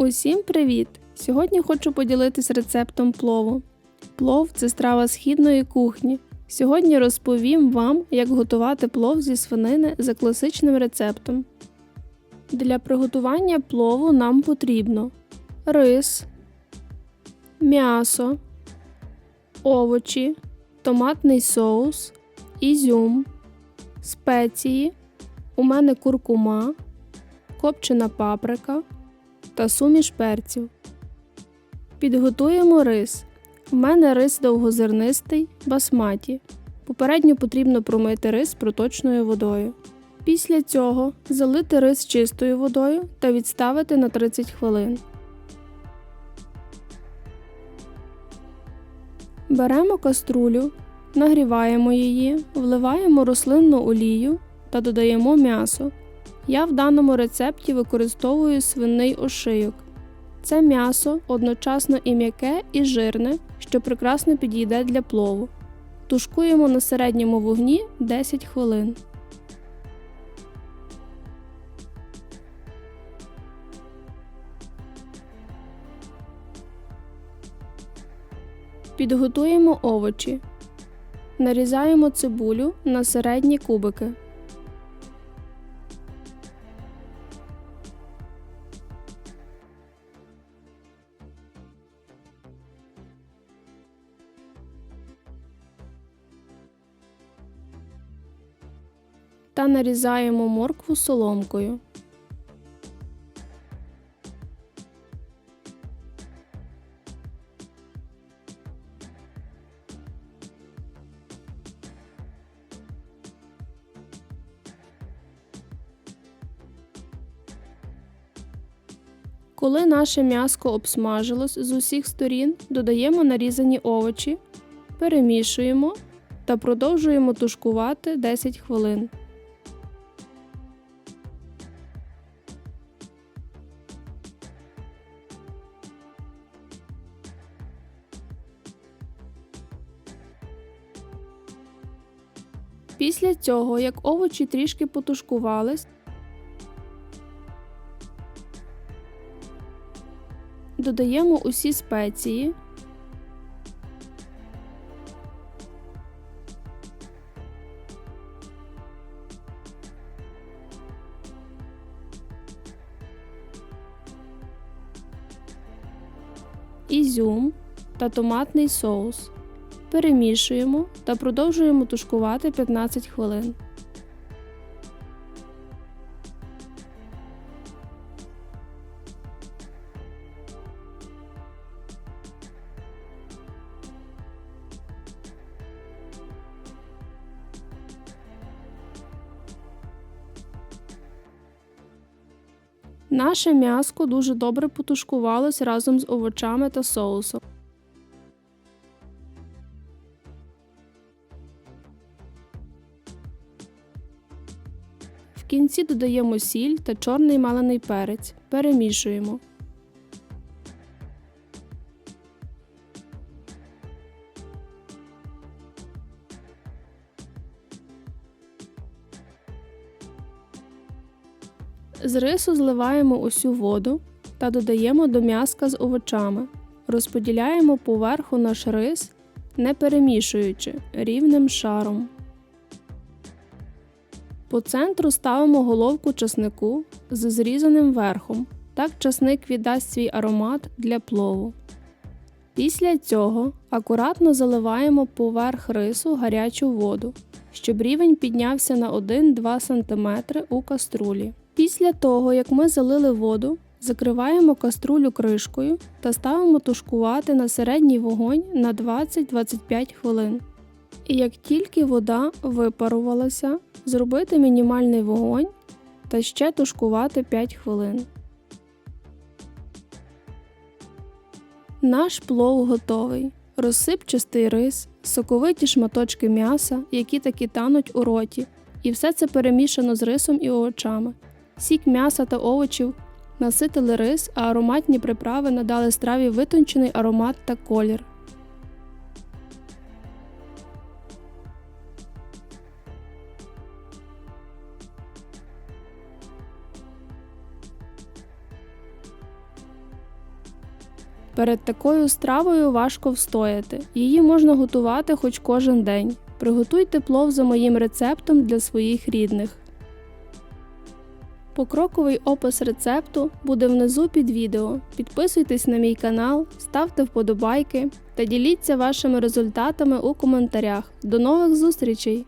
Усім привіт! Сьогодні хочу поділитись рецептом плову. Плов це страва східної кухні. Сьогодні розповім вам, як готувати плов зі свинини за класичним рецептом. Для приготування плову нам потрібно рис, м'ясо, овочі, томатний соус, ізюм, спеції. У мене куркума, копчена паприка та суміш перців. Підготуємо рис. У мене рис довгозернистий басматі. Попередньо потрібно промити рис проточною водою. Після цього залити рис чистою водою та відставити на 30 хвилин. Беремо каструлю, нагріваємо її, вливаємо рослинну олію та додаємо м'ясо. Я в даному рецепті використовую свиний ошийок. Це м'ясо одночасно і м'яке, і жирне, що прекрасно підійде для плову. Тушкуємо на середньому вогні 10 хвилин. Підготуємо овочі. Нарізаємо цибулю на середні кубики. Та нарізаємо моркву соломкою. Коли наше м'яско обсмажилось з усіх сторін, додаємо нарізані овочі, перемішуємо та продовжуємо тушкувати 10 хвилин. Після цього, як овочі трішки потушкувались, додаємо усі спеції. Ізюм та томатний соус. Перемішуємо та продовжуємо тушкувати 15 хвилин. Наше м'яско дуже добре потушкувалось разом з овочами та соусом. В кінці додаємо сіль та чорний малений перець. Перемішуємо. З рису зливаємо усю воду та додаємо до м'яска з овочами. Розподіляємо поверху наш рис, не перемішуючи рівним шаром. По центру ставимо головку часнику з зрізаним верхом. Так часник віддасть свій аромат для плову. Після цього акуратно заливаємо поверх рису гарячу воду, щоб рівень піднявся на 1-2 см у каструлі. Після того, як ми залили воду, закриваємо каструлю кришкою та ставимо тушкувати на середній вогонь на 20-25 хвилин. І як тільки вода випарувалася, зробити мінімальний вогонь та ще тушкувати 5 хвилин. Наш плов готовий. Розсипчастий рис, соковиті шматочки м'яса, які таки тануть у роті, і все це перемішано з рисом і овочами. Сік м'яса та овочів наситили рис, а ароматні приправи надали страві витончений аромат та колір. Перед такою стравою важко встояти. Її можна готувати хоч кожен день. Приготуйте плов за моїм рецептом для своїх рідних. Покроковий опис рецепту буде внизу під відео. Підписуйтесь на мій канал, ставте вподобайки та діліться вашими результатами у коментарях. До нових зустрічей!